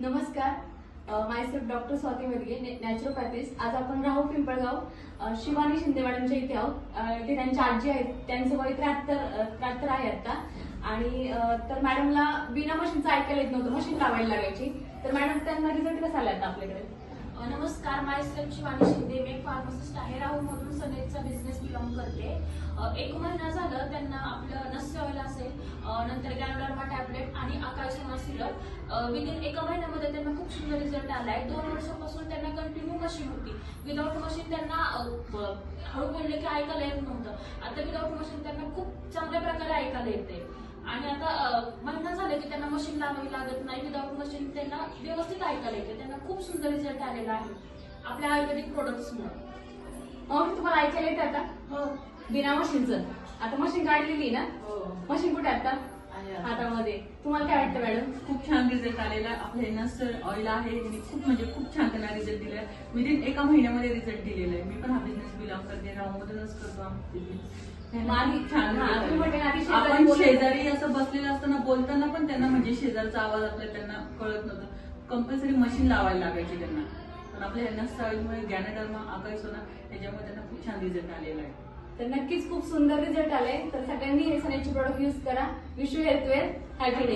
नमस्कार. Myself doctor Swati Madge naturopathist आज आपण राहू पिंपळगाव. शिवानी शिंदे मॅडमच्या इथे आहोत. इथे त्यांच्या आजी आहेत. त्यांचं वय त्र्याहत्तर त्र्याहत्तर आहे आता. आणि तर मॅडमला बिना मशीनचं ऐकायला येत नव्हतं. मशीन लावायला लागायची. तर मॅडम त्यांना रिझल्ट कसा आला आता आपल्याकडे? नमस्कार. My self Shivani Shinde. मी एक फार्मासिस्ट आहे. राहू म्हणून सनेटचा बिझनेस बिलॉंग करते. एक महिना झालं त्यांना आपलं नस्य ऑइल असेल. नंतर गॅनोडर्मा टॅबलेट आणि आकाशमा सिरप विदिन एका महिन्यामध्ये त्यांना खूप सुंदर रिझल्ट आलाय. दोन वर्षापासून त्यांना कंटिन्यू मशीन होती. विदाऊट मशीन त्यांना हळू बोलले की ऐकायला येत नव्हतं. आता विदाऊट मशीन त्यांना खूप चांगल्या प्रकारे ऐकायला येते. आणि आता महिना झाला की त्यांना मशीन लावावी लागत नाही. विदाऊट मशीन त्यांना व्यवस्थित ऐकायला येते. त्यांना खूप सुंदर रिझल्ट आलेला आहे. आपल्या आयुर्वेदिक प्रोडक्ट्समुळे मग तुम्हाला ऐकायला येतं आता? हो. बिना मशीनचं आता मशीन काढलेली ना? हो. मशीन कुठे आहे आता तुम्हाला काय वाटतं मॅडम? खूप छान रिझल्ट आलेला. आहे. आपलं हे नस्टर ऑइल आहे खूप म्हणजे खूप छान त्यांना रिझल्ट दिलाय. विदिन एका महिन्यामध्ये रिझल्ट दिलेला आहे. मी पण हा बिझनेस बिलॉंग करते. राहूमधूनच करतो आपण शेजारी असं बसलेलं असताना बोलताना पण त्यांना म्हणजे शेजारचा आवाज आपल्याला त्यांना कळत नव्हता. कंपल्सरी मशीन लावायला लागायची त्यांना. पण आपल्या हे नस्टर ऑइलमुळे गॅनाडर्मा आकाशोना याच्यामुळे त्यांना खूप छान रिझल्ट आलेला आहे. तर नक्कीच खूप सुंदर रिझल्ट आले तर सगळ्यांनी हे सणाचे प्रोडक्ट युज करा. Wish you health wear happy